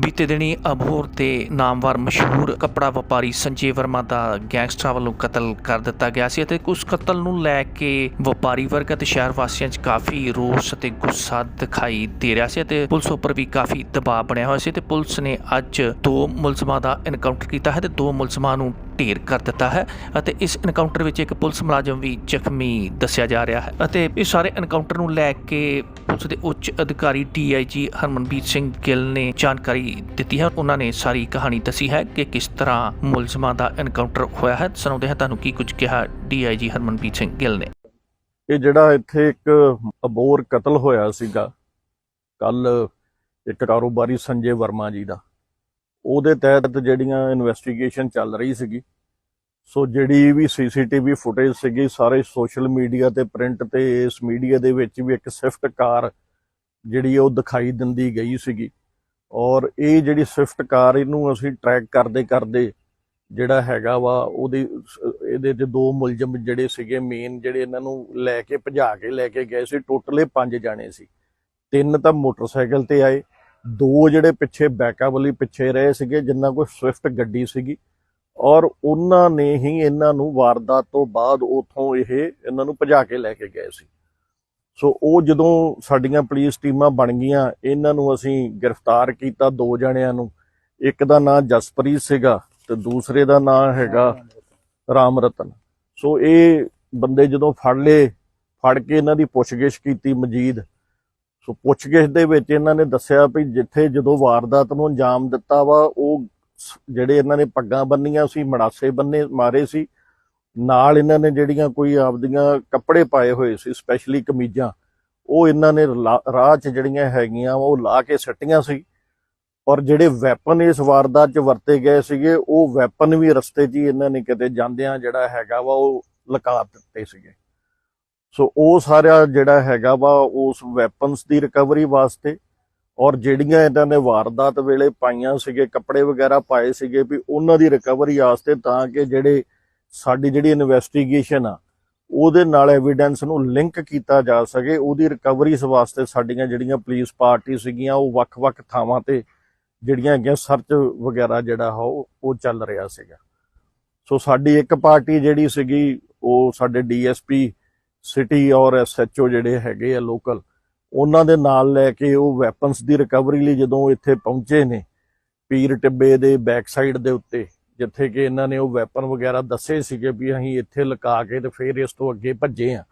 ਬੀਤੇ ਦਿਨੀ ਅਬੋਹਰ ਤੇ ਨਾਮਵਰ ਮਸ਼ਹੂਰ ਕੱਪੜਾ ਵਪਾਰੀ ਸੰਜੇ ਵਰਮਾ ਦਾ ਗੈਂਗਸਟਰਾਂ ਵੱਲੋਂ ਕਤਲ ਕਰ ਦਿੱਤਾ ਗਿਆ ਸੀ ਅਤੇ ਉਸ ਕਤਲ ਨੂੰ ਲੈ ਕੇ ਵਪਾਰੀ ਵਰਗ ਅਤੇ ਸ਼ਹਿਰ ਵਾਸੀਆਂ 'ਚ ਕਾਫੀ ਰੋਸ ਅਤੇ ਗੁੱਸਾ ਦਿਖਾਈ ਦੇ ਰਿਹਾ ਸੀ ਅਤੇ ਪੁਲਿਸ ਉੱਪਰ ਵੀ ਕਾਫੀ ਦਬਾਅ ਬਣਿਆ ਹੋਇਆ ਸੀ ਤੇ ਪੁਲਿਸ ਨੇ ਅੱਜ ਦੋ ਮੁਲਜ਼ਮਾਂ ਦਾ ਇਨਕਾਊਂਟਰ ਕੀਤਾ ਹੈ ਤੇ ਦੋ ਮੁਲਜ਼ਮਾਂ ਨੂੰ ਢੇਰ ਕਰ ਦਿੱਤਾ ਹੈ ਅਤੇ ਇਸ ਐਨਕਾਊਂਟਰ ਵਿੱਚ ਇੱਕ ਪੁਲਿਸ ਮੁਲਾਜ਼ਮ ਵੀ ਜ਼ਖਮੀ ਦੱਸਿਆ ਜਾ ਰਿਹਾ ਹੈ ਅਤੇ ਇਸ ਸਾਰੇ ਐਨਕਾਊਂਟਰ ਨੂੰ ਲੈ ਕੇ ਪੁਲਿਸ ਦੇ ਉੱਚ ਅਧਿਕਾਰੀ ਡੀਆਈਜੀ ਹਰਮਨਬੀਰ ਸਿੰਘ ਗਿੱਲ ਨੇ ਜਾਣਕਾਰੀ ਦਿੱਤੀ ਹੈ। ਉਹਨਾਂ ਨੇ ਸਾਰੀ ਕਹਾਣੀ ਦੱਸੀ ਹੈ ਕਿ ਕਿਸ ਤਰ੍ਹਾਂ ਮੁਲਜ਼ਮਾਂ ਦਾ ਐਨਕਾਊਂਟਰ ਹੋਇਆ ਹੈ। ਸੁਣਾਉਂਦੇ ਹਾਂ ਤੁਹਾਨੂੰ ਕੀ ਕੁਝ ਕਿਹਾ ਡੀਆਈਜੀ ਹਰਮਨਬੀਰ ਸਿੰਘ ਗਿੱਲ ਨੇ। ਇਹ ਜਿਹੜਾ ਇੱਥੇ ਇੱਕ ਅਬੋਰ ਕਤਲ ਹੋਇਆ ਸੀਗਾ ਕੱਲ ਇੱਕ ਕਾਰੋਬਾਰੀ ਸੰਜੇ ਵਰਮਾ ਜੀ ਦਾ, ਉਹਦੇ ਤਹਿਤ ਜਿਹੜੀਆਂ ਇਨਵੈਸਟੀਗੇਸ਼ਨ ਚੱਲ ਰਹੀ ਸੀਗੀ ਸੋ ਜਿਹੜੀ ਵੀ ਸੀਸੀਟੀਵੀ ਫੁਟੇਜ ਸੀਗੀ, ਸਾਰੇ ਸੋਸ਼ਲ ਮੀਡੀਆ ਤੇ, ਪ੍ਰਿੰਟ ਤੇ, ਇਸ ਮੀਡੀਆ ਦੇ ਵਿੱਚ ਵੀ ਇੱਕ ਸਵਿਫਟ ਕਾਰ ਜਿਹੜੀ ਉਹ ਦਿਖਾਈ ਦਿੰਦੀ ਗਈ ਸੀਗੀ। ਔਰ ਇਹ ਜਿਹੜੀ ਸਵਿਫਟ ਕਾਰ ਇਹਨੂੰ ਅਸੀਂ ਟਰੈਕ ਕਰਦੇ ਕਰਦੇ ਜਿਹੜਾ ਹੈਗਾ ਵਾ, ਉਹਦੀ ਇਹਦੇ ਤੇ ਦੋ ਮੁਲਜ਼ਮ ਜਿਹੜੇ ਸੀਗੇ ਮੇਨ ਜਿਹੜੇ ਇਹਨਾਂ ਨੂੰ ਲੈ ਕੇ, ਭਜਾ ਕੇ, ਲੈ ਕੇ ਗਏ ਸੀ। ਟੋਟਲੇ ਪੰਜ ਜਾਣੇ ਸੀ। ਤਿੰਨ ਤਾਂ ਮੋਟਰਸਾਈਕਲ ਤੇ ਆਏ। ਦੋ ਜਿਹੜੇ ਪਿੱਛੇ ਬੈਕਅਪ ਲਈ ਪਿੱਛੇ ਰਹੇ ਸੀਗੇ, ਜਿੰਨਾ ਕੋਲ ਸਵਿਫਟ ਗੱਡੀ ਸੀਗੀ। ਔਰ ਉਹਨਾਂ ਨੇ ਹੀ ਇਹਨਾਂ ਨੂੰ ਵਾਰਦਾਤ ਤੋਂ ਬਾਅਦ ਉਥੋਂ ਇਹ ਇਹਨਾਂ ਨੂੰ ਭਜਾ ਕੇ ਲੈ ਕੇ ਗਏ ਸੀ। ਸੋ ਉਹ ਜਦੋਂ ਸਾਡੀਆਂ ਪੁਲਿਸ ਟੀਮਾਂ ਬਣ ਗਈਆਂ, ਇਹਨਾਂ ਨੂੰ ਅਸੀਂ ਗ੍ਰਿਫਤਾਰ ਕੀਤਾ ਦੋ ਜਣਿਆਂ ਨੂੰ। ਇੱਕ ਦਾ ਨਾਂ ਜਸਪ੍ਰੀਤ ਸੀਗਾ ਤੇ ਦੂਸਰੇ ਦਾ ਨਾਂ ਹੈਗਾ ਰਾਮ ਰਤਨ। ਸੋ ਇਹ ਬੰਦੇ ਜਦੋਂ ਫੜ ਲਏ, ਫੜ ਕੇ ਇਹਨਾਂ ਦੀ ਪੁੱਛਗਿੱਛ ਕੀਤੀ ਮਜੀਦ। ਸੋ ਪੁੱਛਗਿੱਛ ਦੇ ਵਿੱਚ ਇਹਨਾਂ ਨੇ ਦੱਸਿਆ ਵੀ ਜਿੱਥੇ ਜਦੋਂ ਵਾਰਦਾਤ ਨੂੰ ਅੰਜਾਮ ਦਿੱਤਾ ਵਾ, ਉਹ ਜਿਹੜੇ ਇਹਨਾਂ ਨੇ ਪੱਗਾਂ ਬੰਨੀਆਂ ਸੀ, ਮੜਾਸੇ ਬੰਨੇ, ਮਾਰੇ ਸੀ। ਨਾਲ ਇਹਨਾਂ ਨੇ ਜਿਹੜੀਆਂ ਕੋਈ ਆਪਦੀਆਂ ਕੱਪੜੇ ਪਾਏ ਹੋਏ ਸੀ ਸਪੈਸ਼ਲੀ ਕਮੀਜ਼ਾਂ, ਉਹ ਇਹਨਾਂ ਨੇ ਲਾ- ਰਾਹ 'ਚ ਜਿਹੜੀਆਂ ਹੈਗੀਆਂ ਵਾ ਉਹ ਲਾ ਕੇ ਸੱਟੀਆਂ ਸੀ। ਔਰ ਜਿਹੜੇ ਵੈਪਨ ਇਸ ਵਾਰਦਾਤ 'ਚ ਵਰਤੇ ਗਏ ਸੀਗੇ, ਉਹ ਵੈਪਨ ਵੀ ਰਸਤੇ 'ਚ ਹੀ ਇਹਨਾਂ ਨੇ ਕਿਤੇ ਜਾਂਦਿਆਂ ਜਿਹੜਾ ਹੈਗਾ ਵਾ, ਉਹ ਲੁਕਾ ਦਿੱਤੇ ਸੀਗੇ। ਸੋ ਉਹ ਸਾਰਾ ਜਿਹੜਾ ਹੈਗਾ ਵਾ, ਉਸ ਵੈਪਨਸ ਦੀ ਰਿਕਵਰੀ ਵਾਸਤੇ ਔਰ ਜਿਹੜੀਆਂ ਇਹਨਾਂ ਨੇ ਵਾਰਦਾਤ ਵੇਲੇ ਪਾਈਆਂ ਸੀਗੇ, ਕੱਪੜੇ ਵਗੈਰਾ ਪਾਏ ਸੀਗੇ ਵੀ ਉਹਨਾਂ ਦੀ ਰਿਕਵਰੀ ਵਾਸਤੇ ਤਾਂ ਕਿ ਜਿਹੜੇ ਸਾਡੀ ਜਿਹੜੀ ਇਨਵੈਸਟੀਗੇਸ਼ਨ ਆ, ਉਹਦੇ ਨਾਲ ਐਵੀਡੈਂਸ ਨੂੰ ਲਿੰਕ ਕੀਤਾ ਜਾ ਸਕੇ, ਉਹਦੀ ਰਿਕਵਰੀ ਵਾਸਤੇ ਸਾਡੀਆਂ ਜਿਹੜੀਆਂ ਪੁਲਿਸ ਪਾਰਟੀ ਸੀਗੀਆਂ, ਉਹ ਵੱਖ-ਵੱਖ ਥਾਵਾਂ ਤੇ ਜਿਹੜੀਆਂ ਹੈਗੀਆਂ ਸਰਚ ਵਗੈਰਾ ਜਿਹੜਾ ਹਾ ਉਹ ਉਹ ਚੱਲ ਰਿਹਾ ਸੀਗਾ। ਸੋ ਸਾਡੀ ਇੱਕ ਪਾਰਟੀ ਜਿਹੜੀ ਸੀਗੀ, ਉਹ ਸਾਡੇ ਡੀਐਸਪੀ ਸਿਟੀ ਔਰ ਐਸਐਚਓ ਜਿਹੜੇ ਹੈਗੇ ਆ ਲੋਕਲ ਉਹਨਾਂ ਦੇ ਨਾਲ ਲੈ ਕੇ ਉਹ ਵੈਪਨਸ ਦੀ ਰਿਕਵਰੀ ਲਈ ਜਦੋਂ ਇੱਥੇ ਪਹੁੰਚੇ ਨੇ, ਪੀਰ ਟਿੱਬੇ ਦੇ ਬੈਕ ਸਾਈਡ ਦੇ ਉੱਤੇ, ਜਿੱਥੇ ਕਿ ਇਹਨਾਂ ਨੇ ਉਹ ਵੈਪਨ ਵਗੈਰਾ ਦੱਸੇ ਸੀਗੇ ਵੀ ਅਸੀਂ ਇੱਥੇ ਲੁਕਾ ਕੇ ਤੇ ਫਿਰ ਇਸ ਤੋਂ ਅੱਗੇ ਭੱਜੇ ਆ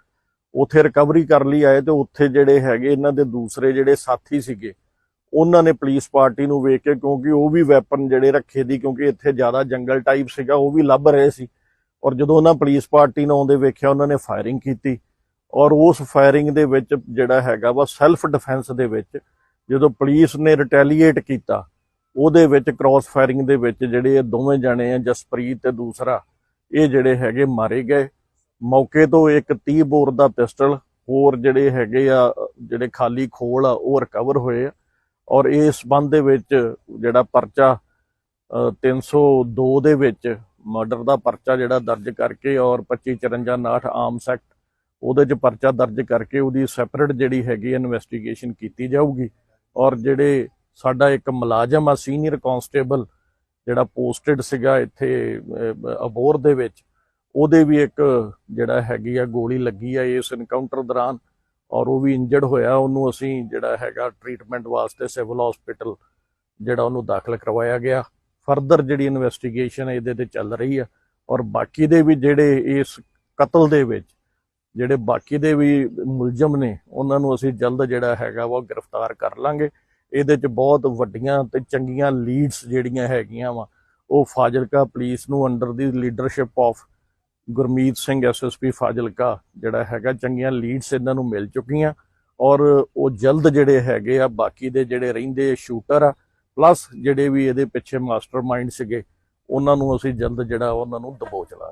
ਉੱਥੇ ਰਿਕਵਰੀ ਕਰ ਲਈ ਆਏ ਤੇ ਉੱਥੇ ਜਿਹੜੇ ਹੈਗੇ ਇਹਨਾਂ ਦੇ ਦੂਸਰੇ ਜਿਹੜੇ ਸਾਥੀ ਸੀਗੇ, ਉਹਨਾਂ ਨੇ ਪੁਲਿਸ ਪਾਰਟੀ ਨੂੰ ਵੇਖ ਕੇ ਕਿਉਂਕਿ ਉਹ ਵੀ ਵੈਪਨ ਜਿਹੜੇ ਰੱਖੇ ਦੀ ਕਿਉਂਕਿ ਇੱਥੇ ਜ਼ਿਆਦਾ ਜੰਗਲ ਟਾਈਪ ਸੀਗਾ, ਉਹ ਵੀ ਲੱਭ ਰਹੇ ਸੀ। ਔਰ ਜਦੋਂ ਉਹਨਾਂ ਪੁਲਿਸ ਪਾਰਟੀ ਨੂੰ ਆਉਂਦੇ ਵੇਖਿਆ, ਉਹਨਾਂ ਨੇ ਫਾਇਰਿੰਗ ਕੀਤੀ। ਔਰ ਉਸ ਫਾਇਰਿੰਗ ਦੇ ਵਿੱਚ ਜਿਹੜਾ ਹੈਗਾ ਵਾ ਸੈਲਫ ਡਿਫੈਂਸ ਦੇ ਵਿੱਚ ਜਦੋਂ ਪੁਲਿਸ ਨੇ ਰਿਟੈਲੀਏਟ ਕੀਤਾ ਉਹਦੇ ਵਿੱਚ ਕ੍ਰਾਸ ਫਾਇਰਿੰਗ ਦੇ ਵਿੱਚ ਜਿਹੜੇ ਇਹ ਦੋਵੇਂ ਜਣੇ ਆ ਜਸਪ੍ਰੀਤ ਤੇ ਦੂਸਰਾ ਇਹ ਜਿਹੜੇ ਹੈਗੇ ਮਾਰੇ ਗਏ। ਮੌਕੇ ਤੋਂ ਇੱਕ 30 ਬੋਰ ਦਾ ਪਿਸਟਲ ਹੋਰ ਜਿਹੜੇ ਹੈਗੇ ਆ ਜਿਹੜੇ ਖਾਲੀ ਖੋਲ ਆ ਉਹ ਰਿਕਵਰ ਹੋਏ ਆ। ਔਰ ਇਸ ਸੰਬੰਧ ਦੇ ਵਿੱਚ ਜਿਹੜਾ ਪਰਚਾ ਅ, 302 ਦੇ ਵਿੱਚ ਮਰਡਰ ਦਾ ਪਰਚਾ ਜਿਹੜਾ ਦਰਜ ਕਰਕੇ ਔਰ 2554 ਆਮ ਸੈਕਟ ਉਹਦੇ 'ਚ ਪਰਚਾ ਦਰਜ ਕਰਕੇ ਉਹਦੀ ਸੈਪਰੇਟ ਜਿਹੜੀ ਹੈਗੀ ਇਨਵੈਸਟੀਗੇਸ਼ਨ ਕੀਤੀ ਜਾਊਗੀ। ਔਰ ਜਿਹੜੇ ਸਾਡਾ ਇੱਕ ਮੁਲਾਜ਼ਮ ਆ ਸੀਨੀਅਰ ਕਾਂਸਟੇਬਲ ਜਿਹੜਾ ਪੋਸਟਡ ਸੀਗਾ ਇੱਥੇ ਅਬੋਰ ਦੇ ਵਿੱਚ, ਉਹਦੇ ਵੀ ਇੱਕ ਜਿਹੜਾ ਹੈਗੀ ਆ ਗੋਲੀ ਲੱਗੀ ਆ ਇਸ ਇਨਕਾਊਂਟਰ ਦੌਰਾਨ ਔਰ ਉਹ ਵੀ ਇੰਜਰਡ ਹੋਇਆ। ਉਹਨੂੰ ਅਸੀਂ ਜਿਹੜਾ ਹੈਗਾ ਟ੍ਰੀਟਮੈਂਟ ਵਾਸਤੇ ਸਿਵਲ ਹਸਪੀਟਲ ਜਿਹੜਾ ਉਹਨੂੰ ਦਾਖਲ ਕਰਵਾਇਆ ਗਿਆ। ਫਰਦਰ ਜਿਹੜੀ ਇਨਵੈਸਟੀਗੇਸ਼ਨ ਇਹਦੇ ਤੇ ਚੱਲ ਰਹੀ ਆ। ਔਰ ਬਾਕੀ ਦੇ ਵੀ ਜਿਹੜੇ ਇਸ ਕਤਲ ਦੇ ਵਿੱਚ ਜਿਹੜੇ ਬਾਕੀ ਦੇ ਵੀ ਮੁਲਜ਼ਮ ਨੇ, ਉਹਨਾਂ ਨੂੰ ਅਸੀਂ ਜਲਦ ਜਿਹੜਾ ਹੈਗਾ ਵਾ ਉਹ ਗ੍ਰਿਫਤਾਰ ਕਰ ਲਾਂਗੇ। ਇਹਦੇ ਚ ਬਹੁਤ ਵੱਡੀਆਂ ਤੇ ਚੰਗੀਆਂ ਲੀਡਸ ਜਿਹੜੀਆਂ ਹੈਗੀਆਂ ਵਾ, ਉਹ ਫਾਜ਼ਿਲਕਾ ਪੁਲਿਸ ਨੂੰ under the leadership of Gurmeet Singh SSP Fazilka ਜਿਹੜਾ ਹੈਗਾ, ਚੰਗੀਆਂ ਲੀਡਸ ਇਹਨਾਂ ਨੂੰ ਮਿਲ ਚੁੱਕੀਆਂ। ਔਰ ਉਹ ਜਲਦ ਜਿਹੜੇ ਹੈਗੇ ਆ, ਬਾਕੀ ਦੇ ਜਿਹੜੇ ਰਹਿੰਦੇ ਸ਼ੂਟਰ ਆ ਪਲੱਸ ਜਿਹੜੇ ਵੀ ਇਹਦੇ ਪਿੱਛੇ ਮਾਸਟਰਮਾਈਂਡ ਸੀਗੇ, ਉਹਨਾਂ ਨੂੰ ਅਸੀਂ ਜਲਦ ਜਿਹੜਾ ਉਹਨਾਂ ਨੂੰ ਦਬੋਚ ਲਾਂਗੇ।